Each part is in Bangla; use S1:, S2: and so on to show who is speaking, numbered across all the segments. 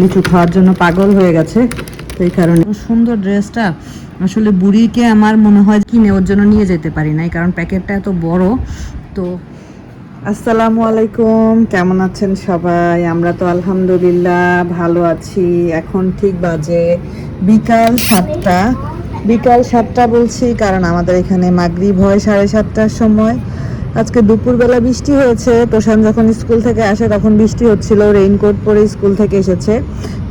S1: লিচু খাওয়ার জন্য পাগল হয়ে গেছে এই কারণে। সুন্দর ড্রেসটা, আসলে বুড়িকে আমার মনে হয় কিনে ওর জন্য নিয়ে যেতে পারি নাই, কারণ প্যাকেটটা এত বড়। তো আসসালামু আলাইকুম, কেমন আছেন সবাই? আমরা তো আলহামদুলিল্লাহ ভালো আছি। এখন ঠিক বাজে বিকাল সাতটা। বিকাল সাতটা বলছি, কারণ আমাদের এখানে মাগরিব হয় সাড়ে সাতটার সময়। আজকে দুপুরবেলা বৃষ্টি হয়েছে। তোষান যখন স্কুল থেকে আসে তখন বৃষ্টি হচ্ছিল রেইনকোট পরে স্কুল থেকে এসেছে।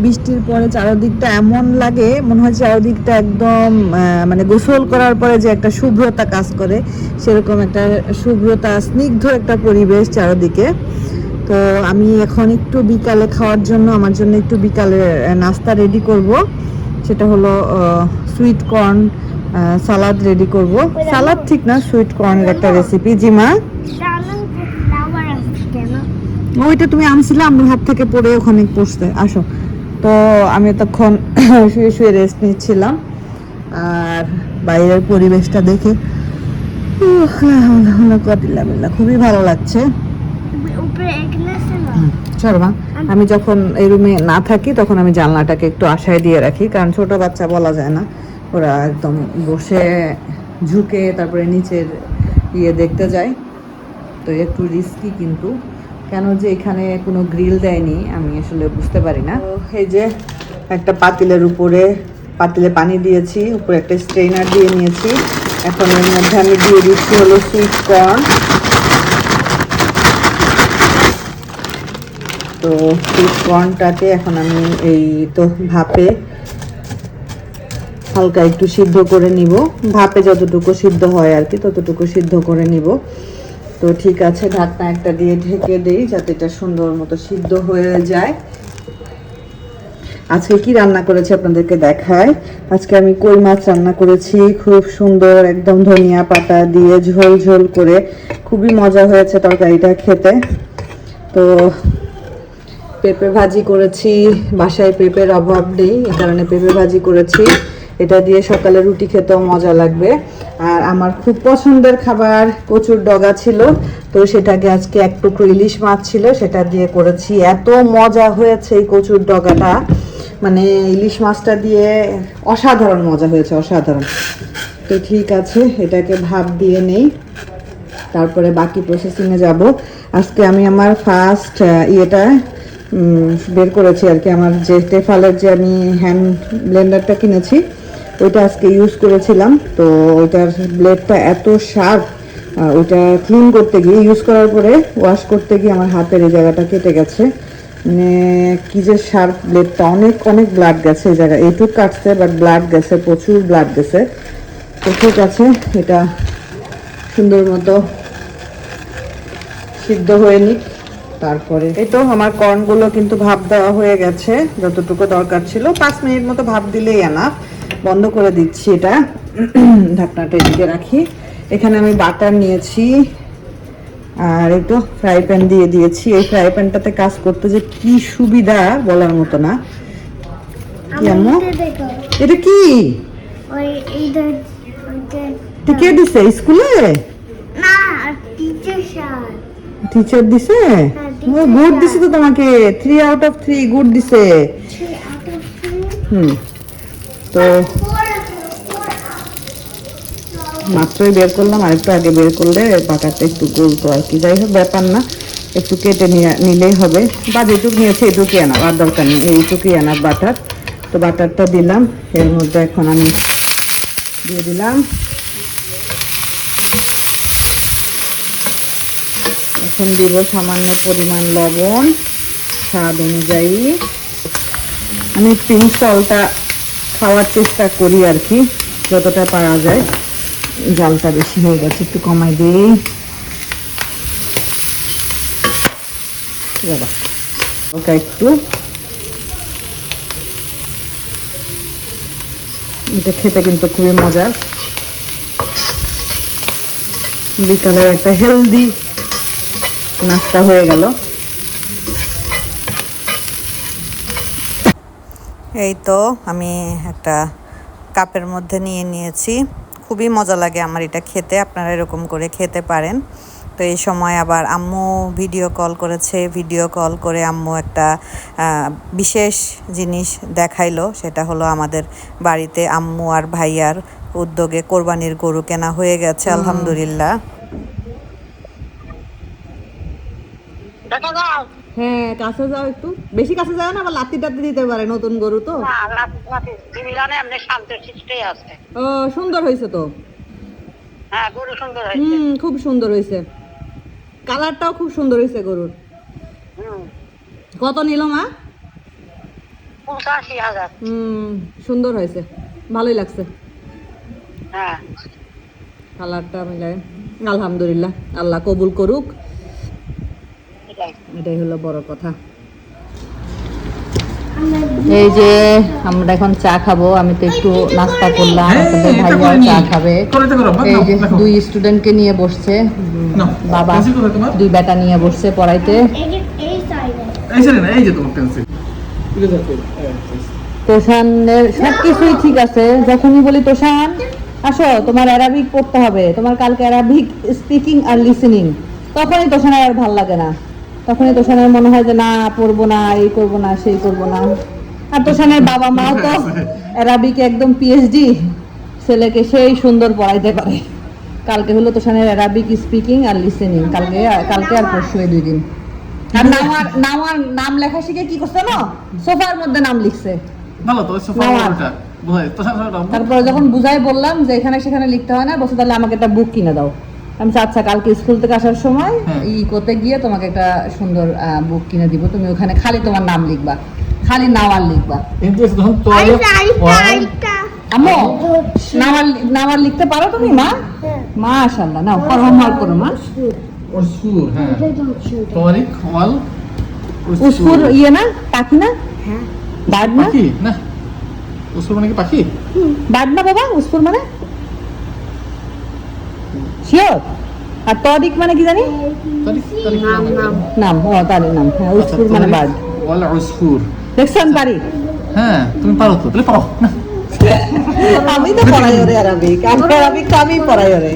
S1: বৃষ্টির পরে চারদিকটা এমন লাগে, মনে হয় চারদিকটা একদম মানে গোসল করার পরে যে একটা শুভ্রতা কাজ করে, সেরকম একটা শুভ্রতা, স্নিগ্ধ একটা পরিবেশ চারদিকে। তো আমি এখন একটু বিকালে খাওয়ার জন্য, আমার জন্য একটু বিকালে নাস্তা রেডি করব। সেটা হলো সুইট কর্ন সালাদ রেডি করব। সালাদ ঠিক না সুইট কর্নের একটা রেসিপি জি মা?
S2: ডালাং ফ্লাওয়ার আছে কেন
S1: ওইটা তুমি আনছিলে আমার হাত থেকে পড়ে ওখানে পড়ছে আসো। তো আমি তখন শুয়ে শুয়ে রেস্ট নিচ্ছিলাম। আর বাইরের পরিবেশটা দেখে খুবই ভালো লাগছে। আমি যখন এই রুমে না থাকি, তখন আমি জানলাটাকে একটু আশায় দিয়ে রাখি, কারণ ছোট বাচ্চা বলা যায় না। ওরা একদম বসে ঝুঁকে তারপরে নিচের ইয়ে দেখতে যায়। তো একটু রিস্কি কিন্তু। কেন যে এখানে কোনো গ্রিল দেয়নি, আমি আসলে বুঝতে পারি না। এই যে একটা পাতিলের উপরে পাতিলে পানি দিয়েছি, উপরে একটা স্ট্রেনার দিয়ে নিয়েছি। এখন এর মধ্যে আমি দিয়ে দিচ্ছি হলো সুইট কর্ন তো সুইট কর্নটাকে এখন আমি এই তো ভাপে হালকা একটু সিদ্ধ করে নিব। ভাপে যতটুকু সিদ্ধ হয় আর কি, ততটুকু সিদ্ধ করে নিব। তো ঠিক আছে, ঢাকনা একটা দিয়ে ঢেকে দেই যাতে এটা সুন্দর মতো সিদ্ধ হয়ে যায়। আজকে কি রান্না করেছি আপনাদেরকে দেখায় আজকে আমি কই মাছ রান্না করেছি, খুব সুন্দর একদম ধনিয়া পাতা দিয়ে ঝোল ঝোল করে। খুবই মজা হয়েছে তরকারিটা খেতে। তো পেঁপে ভাজি করেছি, বাসায় পেঁপের অভাব নেই এই কারণে পেঁপে ভাজি করেছি। এটা দিয়ে সকালে রুটি খেতেও মজা লাগবে। আর আমার খুব পছন্দের খাবার কচুর ডগা ছিল, তো সেটাকে আজকে এক টুকরো ইলিশ মাছ ছিল, সেটা দিয়ে করেছি। এত মজা হয়েছে এই কচুর ডগাটা। মানে ইলিশ মাছটা দিয়ে অসাধারণ মজা হয়েছে, অসাধারণ। তো ঠিক আছে, এটাকে ভাব দিয়ে নেই। তারপরে বাকি প্রসেসিংয়ে যাব। আজকে আমি আমার ফার্স্ট ইয়েটা বের করেছি আর কি। আমার যে টেফালের যে আমি হ্যান্ড ব্লেন্ডারটা কিনেছি ওইটা আজকে ইউজ করেছিলাম। তো ওইটার ব্লেডটা এত শার্প ওইটা ক্লিন করতে গিয়ে ইউজ করার পরে ওয়াশ করতে গিয়ে আমার হাতের এই জায়গাটা কেটে গেছে। মানে কি যে শার্প ব্লেডটা অনেক অনেক ব্লাড গেছে এই জায়গায়। এইটুক কাটছে বাট ব্লাড গেছে, প্রচুর ব্লাড গেছে। তো ঠিক আছে, এটা সুন্দর মতো সিদ্ধ হয়ে নিক। তারপরে এই তো আমার কর্নগুলো কিন্তু ভাপ দেওয়া হয়ে গেছে, যতটুকু দরকার ছিল। পাঁচ মিনিট মতো ভাপ দিলেই আনা বন্ধ করে দিচ্ছি এটা। ঢাকনাটা এদিকে রাখি। এখানে আমি বাটার নিয়েছি আর একটু ফ্রাই প্যান দিয়ে দিয়েছি। এই ফ্রাই প্যানটাতে কাজ করতে যে কি সুবিধা বলার মতো না। এটা কি? কে দিছে? স্কুলে?
S2: টিচার
S1: দিছে? ও গুড। দিছে তো তোমাকে। Three out of three good দিছে। হুম। তো মাত্রই বের করলাম, আরেকটু আগে বের করলে বাটারটা একটু গলতো আর কি। যাই হোক, ব্যাপার না, একটু কেটে নিয়ে, নিলেই হবে। বা যেটুকু নিয়েছে এটুকুই আনা আর দরকার নেই, এইটুকুই আনা বাটার। তো বাটারটা দিলাম, এর মধ্যে এখন আমি দিয়ে দিলাম। এখন দিব সামান্য পরিমাণ লবণ, স্বাদ অনুযায়ী। আমি পিঙ্ক সলটা খাওয়ার চেষ্টা করি আর কি, যতটা পারা যায়। জালটা বেশি হয়ে গেছে, একটু কমাই দিই। ওটা একটু। এটা খেতে কিন্তু খুবই মজার। বিকালের একটা হেলদি নাস্তা হয়ে গেল। এই তো আমি একটা কাপের মধ্যে নিয়ে নিয়েছি। খুবই মজা লাগে আমার এটা খেতে আপনারা এরকম করে খেতে পারেন।
S3: তো এই সময় আবার আম্মু ভিডিও কল করেছে ভিডিও কল করে আম্মু একটা বিশেষ জিনিস দেখাইলো সেটা হলো আমাদের বাড়িতে আম্মু আর ভাইয়ার উদ্যোগে কোরবানির গরু কেনা হয়ে গেছে আলহামদুলিল্লাহ।
S1: হ্যাঁ কাছে যাও একটু। বেশি কাছে যাও না আবার লাত্তি টাত্তি দিতে পারে নতুন গরু তো। ও সুন্দর হয়েছে তো?
S4: হ্যাঁ
S1: হুম খুব সুন্দর হয়েছে। কালারটাও খুব সুন্দর হয়েছে গরুর। কত নিল মা? হুম সুন্দর হয়েছে। ভালোই লাগছে।
S4: হ্যাঁ।
S1: কালারটা মিলায়। আলহামদুলিল্লাহ আল্লাহ কবুল করুক।
S4: এটাই
S1: হলো বড় কথা। এই যে আমরা এখন চা খাব আমি তো একটু নাস্তা করলাম আপনাদের ভাইয়াও চা খাবে। এই যে দুই স্টুডেন্টকে নিয়ে বসছে বাবা? দুই বেটা নিয়ে বসছে পড়াইতে।
S2: এই যে এই সাইডে
S5: এই যে না এই যে তোমার পেন্সিল তুলে যাচ্ছে
S1: তোষানের সবকিছুই ঠিক আছে যখনই বলি তোষান আসো তোমার অ্যারাবিক পড়তে হবে তোমার কালকে অ্যারাবিক স্পিকিং আর লিসেনিং তখনই তোষানের আর ভালো লাগে না। তখনই তোষানের মনে হয় যে না পড়ব না এই করব না সেই করব না। আর তোষানের বাবা মাও তো অ্যারাবিক একদম পিএইচডি ছেলেকে সেই সুন্দর পড়াইতে পারে। কালকে হলো তোষানের অ্যারাবিক স্পিকিং আর লিসেনিং কালকে কালকে আর পরশু এই দুই দিন। আর নামার নামার নাম লেখা শিখে কি করছে না সোফার মধ্যে নাম লিখছে।
S5: ভালো তো
S1: তারপরে যখন বুঝাই বললাম যে এখানে সেখানে লিখতে হয় না বসে তাহলে আমাকে একটা বুক কিনে দাও। আমি আচ্ছা কালকে স্কুল থেকে আসার সময়
S5: হ্যাঁ।
S1: ই করতে গিয়ে তোমাকে একটা সুন্দর বুক কিনে দিব। তুমি ওখানে খালি তোমার নাম লিখবা খালি নাওয়ার লিখবা। নাওয়ার নাওয়ার লিখতে পারো তুমি মা? মাশাআল্লাহ নাও করো হোমওয়ার্ক করো মা।
S5: ওর সুর হ্যাঁ।
S1: উস্কুর ইয়ে না পাখি না? বার্ড না?
S5: পাখি না। উসুর মানে কি পাখি?
S1: বার্ড না বাবা উস্কুর মানে? শিওর আর তরিক মানে কি জানি?
S5: তরিক তরিক নাম নাম।
S1: নাম ও তারই নাম। হ্যাঁ উস্কুর মানে বার্ড
S5: ওয়াল উসফুর
S1: দেখছেন পারি?
S5: হ্যাঁ তুমি পারো তো তাহলে না
S1: আমি তো পড়াই ওরে আরবিক। আমি আরবিক তো আমি পড়াই ওরে।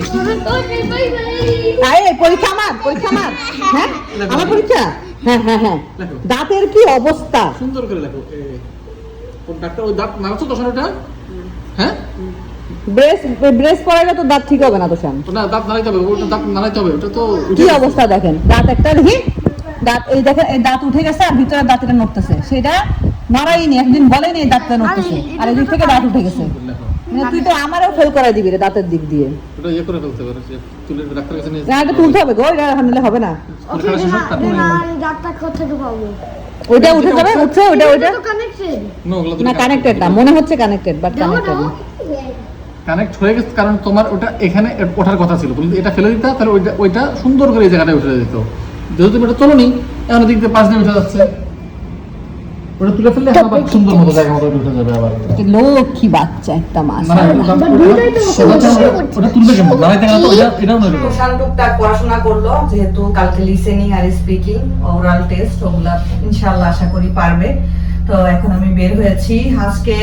S1: আরে পরীক্ষা আমার পরীক্ষা আমার। হ্যাঁ আমার পরীক্ষা? হ্যাঁ হ্যাঁ হ্যাঁ। দাঁতের কি অবস্থা?
S5: সুন্দর করে লেখো। ডাক্তার? ওই দাঁত নাড়াচ্ছ তো ওটা হ্যাঁ?
S1: ব্রেস ব্রেস পরাইলে তো দাঁত ঠিক হবে না তো শ্যাম।
S5: না দাঁত নাড়াইতে হবে ওটা দাঁত নাড়াইতে হবে ওটা তো
S1: কি অবস্থা দেখেন? দাঁত একটা দেখি দাঁত এই দেখেন এই দাঁত উঠে গেছে আর ভিতরে দাঁতটা নড়তেছে। সেটা নড়াইনি একদিন বলেনি এই দাঁতটা নড়তেছে। আর এদিক থেকে দাঁত উঠে গেছে। মানে তুই তো আমারও ফেল করাই দিবি রে দাঁতের দিক দিয়ে।
S5: ওটা ইয়ে করে ফেলতে পারো চুলের ডাক্তারের কাছে নিয়ে
S1: না এটা তুলতে হবে গো এটা হামলে হবে না।
S2: কোথায় পাবো?
S1: ওইটা উঠে যাবে উঠছে না কানেক্টেড না মনে হচ্ছে কানেক্টেড বাট কানেক্টেড না।
S5: কানেক্ট হয়ে গেছে কারণ তোমার ওটা এখানে ওঠার কথা ছিল। তুমি এটা ফেলে দিতে তাহলে ওইটা ওইটা সুন্দর করে এই জায়গাটায় উঠে যেত। যেহেতু তুমি এটা তোলোনি এখন দিক দিয়ে পাশ দিয়ে উঠে যাচ্ছে। ওটা তুলে ফেললে আবার সুন্দর মতো জায়গা মতো উঠে যাবে আবার।
S1: লক্ষ্মী বাচ্চা একটা মাস
S5: না, না, ওটা- ওটা- ওটা তুলবে কেমন? দাঁড়াইতে গেলে তো এটা এটাও নয়
S1: সোশ্যাল টুকটাক পড়াশোনা করল যেহেতু কালকে লিসেনিং আর স্পিকিং ওরাল টেস্ট ওগুলা ইনশাআল্লাহ আশা করি পারবে। তো এখন আমি বের হয়েছি। আজকে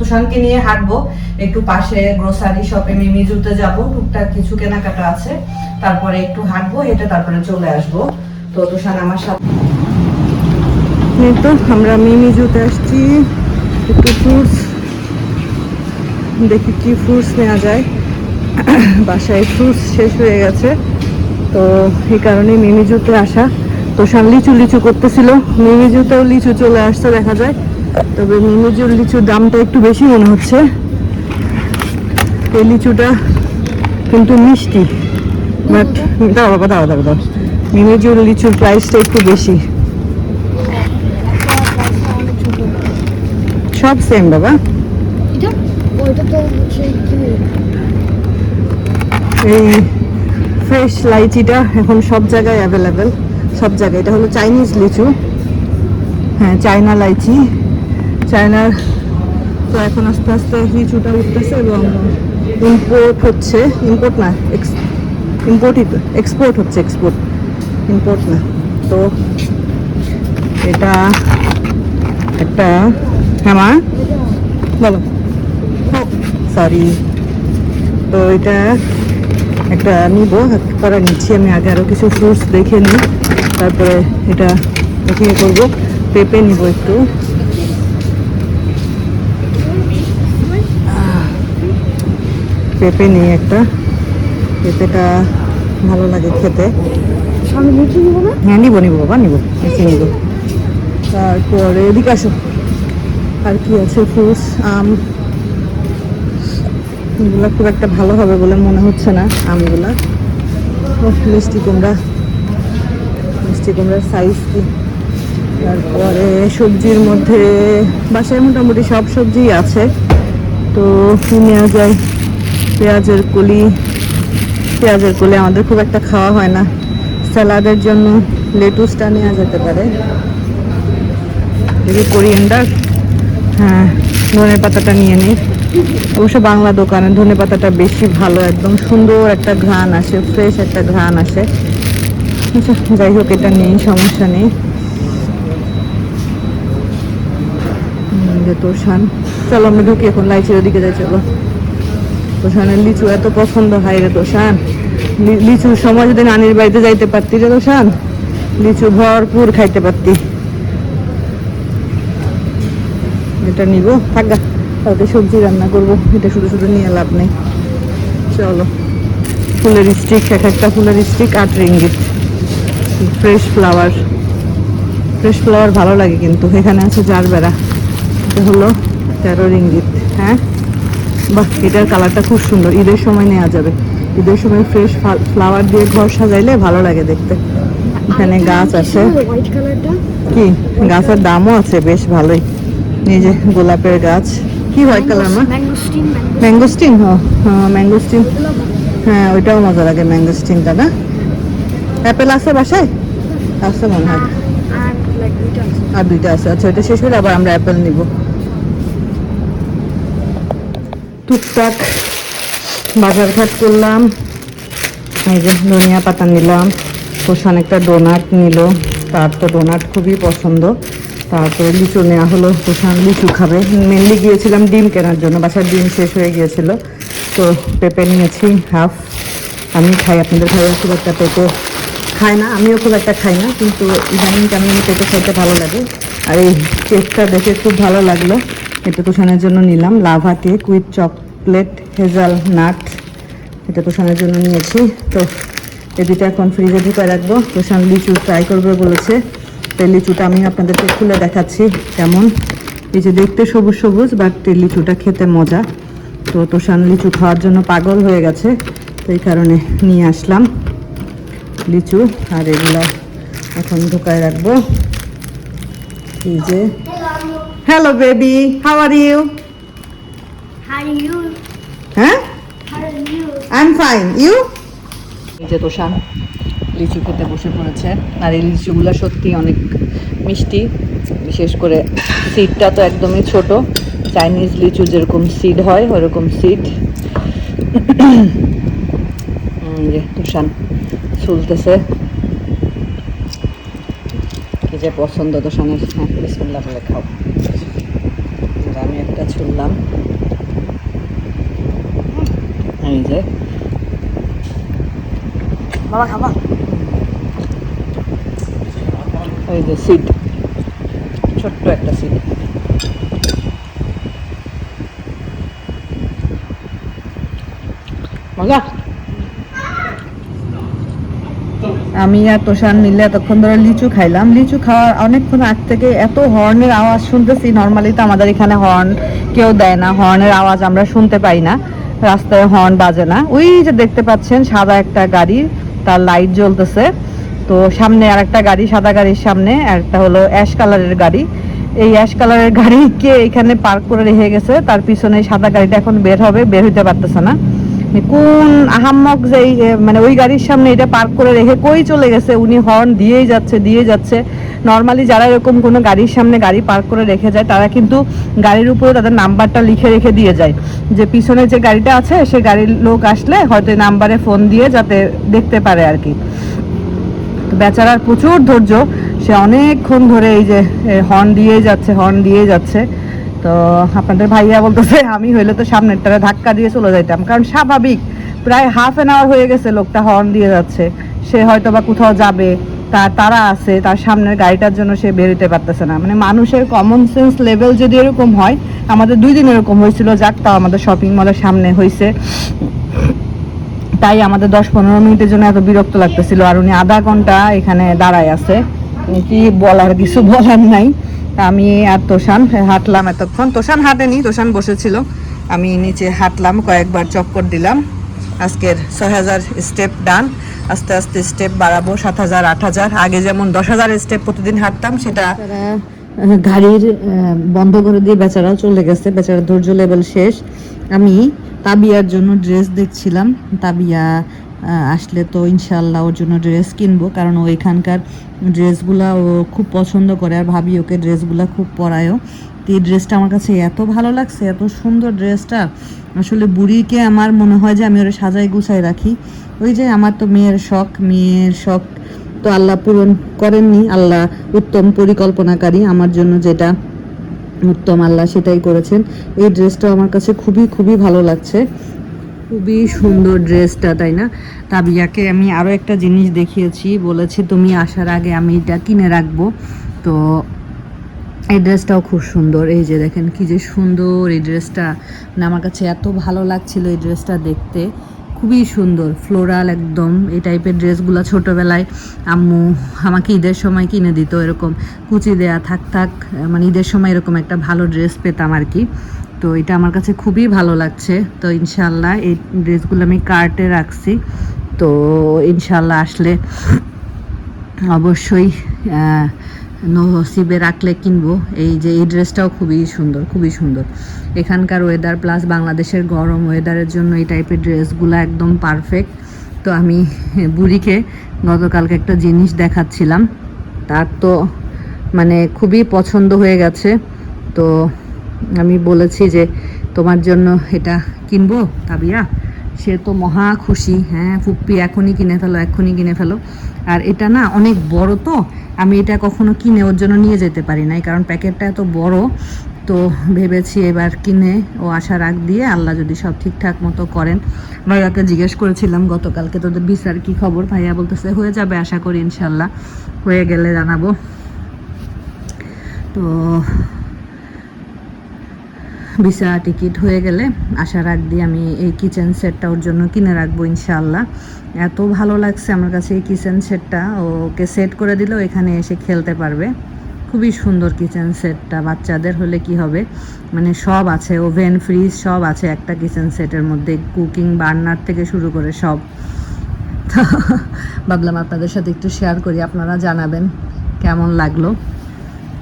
S1: তুষানকে নিয়ে হাঁটবো, একটু পাশে গ্রোসারি শপে মিমি জুতে যাব, টুকটাক কিছু কেনাকাটা আছে, তারপরে একটু হাঁটবো, হেঁটে তারপরে চলে আসব। তো তুষান আমার সাথে তো, আমরা মিমি জুতে আসছি, একটু ফ্রুটস দেখি কি ফ্রুটস নেওয়া যায়। বাসায় ফ্রুটস শেষ হয়ে গেছে, তো এই কারণে মিমি জুতে আসা। তো সান লিচু লিচু করতেছিল মিমি জুতেও লিচু চলে আসছে, দেখা যায়। তবে মিমিজুর লিচুর দামটা একটু বেশি মনে হচ্ছে। এই লিচুটা কিন্তু মিষ্টি। বাট দাও বাবা দাও দাও দাও। লিচুর প্রাইসটা একটু বেশি। সব সেম বাবা। এই ফ্রেশ লাইচিটা এখন সব জায়গায় অ্যাভেলেবেল সব জায়গায়। এটা হলো চাইনিজ লিচু। হ্যাঁ চায়না লাইচি চায়নার তো এখন আস্তে আস্তে লিচুটা উঠতেছে এবং ইম্পোর্ট হচ্ছে ইম্পোর্ট না ইম্পোর্টই তো এক্সপোর্ট হচ্ছে এক্সপোর্ট ইম্পোর্ট না। তো এটা একটা হ্যাঁ মা বলো সরি তো এটা একটা নিব পরে নিচ্ছি আমি আগে আরও কিছু ফ্রুটস দেখে নিই, তারপরে এটা ওকে করব পেঁপে নিব একটু। পেঁপে নিই একটা। পেঁপেটা ভালো লাগে খেতে।
S2: সামনে নিচে নিব না?
S1: হ্যাঁ নিবো নিবো বাবা নিবো বেশি নিবো। তারপরে এদিকে আসো। আর কি আছে? ফ্রুটস আম। এগুলো খুব একটা ভালো হবে বলে মনে হচ্ছে না আমগুলা। মিষ্টি কুমড়া। মিষ্টি কুমড়ার সাইজ কি? তারপরে সবজির মধ্যে বাসায় মোটামুটি সব সবজি আছে। তো কি নেওয়া যায়? পেঁয়াজের কলি। পেঁয়াজের কলি আমাদের খুব একটা খাওয়া হয় না। স্যালাডের জন্য লেটুসটা নেওয়া যেতে পারে। দেখি কোরিয়েন্ডার। হ্যাঁ ধনে পাতাটা নিয়ে নিই। অবশ্য বাংলা দোকানে ধনে পাতাটা বেশি ভালো, একদম সুন্দর একটা ঘ্রাণ আসে, ফ্রেশ একটা ঘ্রাণ আসে। আচ্ছা যাই হোক, এটা নেই, সমস্যা নেই। যে তোষান চলো, আমরা ঢুকি এখন, লাইচির ওদিকে যাই, চলো। তোষানের লিচু এত পছন্দ হয় রে তোষান। লিচুর সময় যদি নানির বাড়িতে যাইতে পারতি রে তোষান, লিচু ভরপুর খাইতে পারতি। এটা নিব, থাকা তাতে সবজি রান্না করব, এটা শুধু শুধু নিয়ে লাভ নেই। চলো, ফুলের স্টিক, এক একটা ফুলের স্টিক আট ringgit. Fresh flower fresh flower ভালো লাগে কিন্তু, এখানে আছে জার বেড়া এটা হলো তেরো রিঙ্গিত হ্যাঁ? বাহ এটার কালারটা খুব সুন্দর। ঈদের সময় নেওয়া যাবে। ঈদের সময় ফ্রেশ ফ্লাওয়ার দিয়ে ঘর সাজাইলে ভালো লাগে দেখতে। এখানে গাছ আছে। কি? গাছের দামও আছে বেশ ভালোই। এই যে গোলাপের গাছ। কি হোয়াইট কালার মা?
S2: ম্যাঙ্গোস্টিন
S1: হ্যাঁ ম্যাঙ্গোস্টিন হ্যাঁ ওইটাও মজা লাগে ম্যাঙ্গোস্টিনটা না? অ্যাপেল আছে বাসায়? আছে মনে হয়।
S2: আর দুইটা আছে।
S1: আর দুইটা আছে। আচ্ছা ওইটা শেষ হলে আবার আমরা অ্যাপেল নিব। টুকটাক বাজার ঘাট করলাম। এই যে ধনিয়া পাতা নিলাম পোষান একটা ডোনাট নিল। তার তো ডোনাট খুবই পছন্দ। তারপরে লিচু নেওয়া হলো পোষান লিচু খাবে। মেনলি গিয়েছিলাম ডিম কেনার জন্য, বাসার ডিম শেষ হয়ে গিয়েছিল। তো পেঁপে নিয়েছি হাফ আমি খাই, আপনাদের ঘরে খুব একটা পেঁপে খায় না, আমিও খুব একটা খাই না, কিন্তু ইদানিং কেমন পেঁপে খাইতে ভালো লাগে। আর এই কেকটা দেখে খুব ভালো লাগল। এটা তোষানের জন্য নিলাম। Lava cake with chocolate, hazelnut এটা তোষানের জন্য নিয়েছি। তো এই দুটো এখন ফ্রিজে ঢুকে রাখব। তোষান লিচু ট্রাই করবে বলেছে। তো লিচুটা আমি আপনাদেরকে খুলে দেখাচ্ছি কেমন। এই যে দেখতে সবুজ সবুজ বাট লিচুটা খেতে মজা। তো তোষান লিচু খাওয়ার জন্য পাগল হয়ে গেছে। তো এই কারণে নিয়ে আসলাম লিচু। আর এগুলা এখন ঢুকায় রাখব। এই যে hello baby how are you
S2: How are you?
S1: হ্যাঁ
S2: How are you?
S1: I am fine you এই যে তোষান লিচু খেতে বসে পড়েছে। আর এই লিচুগুলো সত্যি অনেক মিষ্টি। বিশেষ করে সিডটা তো একদমই ছোট। চাইনিজ লিচু যেরকম সিড হয় ওরকম সিড যে তুষান চলতেছে কি যে পছন্দ তোষানের। হ্যাঁ বিসমুল্লাহ বলে খাও। আমি এই যে। বাবা খাবা? ওই যে সিট ছোট্ট একটা সিট মজা আমি আর তোষান মিলে এতক্ষণ ধরে লিচু খাইলাম। লিচু খাওয়ার অনেকক্ষণ আগ থেকে এত হর্নের আওয়াজ শুনতেছি। নর্মালি তো আমাদের এখানে হর্ন কেউ দেয় না হর্নের আওয়াজ আমরা শুনতে পাই না, রাস্তায় হর্ন বাজে না। ওই যে দেখতে পাচ্ছেন, সাদা একটা গাড়ি, তার লাইট জ্বলতেছে। তো সামনে আর একটা গাড়ি, সাদা গাড়ির সামনে, একটা হলো অ্যাশ কালারের গাড়ি। এই অ্যাশ কালারের গাড়ি কে এখানে পার্ক করে রেখে গেছে, তার পিছনে সাদা গাড়িটা এখন বের হবে, বের হইতে পারতেছে না। কোন আহাম্মক যে মানে ওই গাড়ির সামনে এটা পার্ক করে রেখে কই চলে গেছে? উনি হর্ন দিয়েই যাচ্ছে দিয়ে যাচ্ছে। নর্মালি যারা এরকম কোনো গাড়ির সামনে গাড়ি পার্ক করে রেখে যায়, তারা কিন্তু গাড়ির উপরে তাদের নাম্বারটা লিখে রেখে দিয়ে যায়। যে পিছনে যে গাড়িটা আছে, সে গাড়ির লোক আসলে হয়তো নাম্বারে ফোন দিয়ে যাতে দেখতে পারে আর কি। বেচারার প্রচুর ধৈর্য। সে অনেকক্ষণ ধরে এই যে হর্ন দিয়ে যাচ্ছে হর্ন দিয়ে যাচ্ছে। তো আপনাদের ভাইয়া বলতেছে, আমি হইলে তো সামনেরটারে ধাক্কা দিয়ে চলে যাইতাম। কারণ স্বাভাবিক, প্রায় হাফ অ্যান আওয়ার হয়ে গেছে লোকটা হর্ন দিয়ে যাচ্ছে। সে হয়তো বা কোথাও যাবে তার তারা আছে, তার সামনের গাড়িটার জন্য সে বেরোতে পারতেছে না। মানে মানুষের কমন সেন্স লেভেল যদি এরকম হয়, আমাদের দুই দিন এরকম হয়েছিল, যাক তাও আমাদের শপিং মলের সামনে হয়েছে তাই আমাদের দশ পনেরো মিনিটের জন্য এত বিরক্ত লাগতেছিল, আর উনি আধা ঘণ্টা এখানে দাঁড়ায় আছে। কি বলার কিছু বলার নাই। তা আমি আর তোষান হাঁটলাম এতক্ষণ। তোষান হাঁটেনি, তোষান বসেছিল। আমি নিচে হাঁটলাম, কয়েকবার চক্কর দিলাম। আজকের ছয় হাজার স্টেপ ডান। আস্তে আস্তে স্টেপ বাড়াবো, সাত হাজার, আট হাজার। আগে যেমন দশ হাজার স্টেপ প্রতিদিন হাঁটতাম, সেটা গাড়ির বন্ধ করে দিয়ে বেচারা চলে গেছে। বেচারা ধৈর্য লেভেল শেষ। আমি তাবিয়ার জন্য ড্রেস দেখছিলাম। তাবিয়া আসলে তো ইনশাল্লাহ ওর জন্য ড্রেস কিনবো, কারণ ও এখানকার ড্রেসগুলা ও খুব পছন্দ করে, আর ভাবি ওকে ড্রেসগুলা খুব পরায়ও। তো এই ড্রেসটা আমার কাছে এত ভালো লাগছে, এত সুন্দর ড্রেসটা আসলে বুড়িকে আমার মনে হয় যে আমি ওরা সাজাই গুছাই রাখি। ওই যে আমার তো মেয়ের শখ মেয়ের শখ তো আল্লাহ পূরণ করেননি, আল্লাহ উত্তম পরিকল্পনাকারী, আমার জন্য যেটা উত্তম আল্লাহ সেটাই করেছেন। এই ড্রেসটা আমার কাছে খুবই খুবই ভালো লাগছে। খুবই সুন্দর ড্রেসটা তাই না? তাবিয়াকে আমি আরও একটা জিনিস দেখিয়েছি, বলেছি তুমি আসার আগে আমি এটা কিনে রাখব। তো এই ড্রেসটাও খুব সুন্দর। এই যে দেখেন কি যে সুন্দর এই ড্রেসটা মানে আমার কাছে এত ভালো লাগছিল এই ড্রেসটা দেখতে। খুবই সুন্দর ফ্লোরাল একদম। এই টাইপের ড্রেসগুলো ছোটোবেলায় আম্মু আমাকে ঈদের সময় কিনে দিত, এরকম কুচি দেয়া থাক থাক মানে ঈদের সময় এরকম একটা ভালো ড্রেস পেতাম আর কি। তো এটা আমার কাছে খুবই ভালো লাগছে। তো ইনশাল্লাহ এই ড্রেসগুলো আমি কার্টে রাখছি। তো ইনশাল্লাহ আসলে অবশ্যই নসিবে রাখলে কিনবো। এই যে, এই ড্রেসটাও খুবই সুন্দর খুবই সুন্দর। এখানকার ওয়েদার প্লাস বাংলাদেশের গরম ওয়েদারের জন্য এই টাইপের ড্রেসগুলো একদম পারফেক্ট তো আমি বুড়িকে গতকালকে একটা জিনিস দেখাচ্ছিলাম। তার তো মানে খুবই পছন্দ হয়ে গেছে। তো আমি বলেছি যে তোমার জন্য এটা কিনবো, তাবিয়া? সে তো মহা খুশি। হ্যাঁ ফুপ্পি এখনই কিনে ফেলো, এখনই কিনে ফেলো। আর এটা না অনেক বড় তো, আমি এটা কখনো কিনে ওর জন্য নিয়ে যেতে পারি নাই, কারণ প্যাকেটটা এত বড়। তো ভেবেছি এবার কিনে ও আসার আগ দিয়ে আল্লাহ যদি সব ঠিকঠাক মতো করেন। ভাইয়াকে জিজ্ঞেস করেছিলাম, গতকালকে তোদের বিচার কি খবর? ভাইয়া বলতেছে, হয়ে যাবে আশা করি ইনশাল্লাহ। হয়ে গেলে জানাব। তো ভিসা টিকিট হয়ে গেলে আসার আগ দিয়ে আমি এই কিচেন সেটটা ওর জন্য কিনে রাখব ইনশাল্লাহ এত ভালো লাগছে আমার কাছে এই কিচেন সেটটা ওকে সেট করে দিলেও এখানে এসে খেলতে পারবে। খুবই সুন্দর কিচেন সেটটা বাচ্চাদের হলে কি হবে? মানে সব আছে ওভেন ফ্রিজ সব আছে একটা কিচেন সেটের মধ্যে। কুকিং বার্নার থেকে শুরু করে সব। ভাবলাম আপনাদের সাথে একটু শেয়ার করি। আপনারা জানাবেন কেমন লাগল?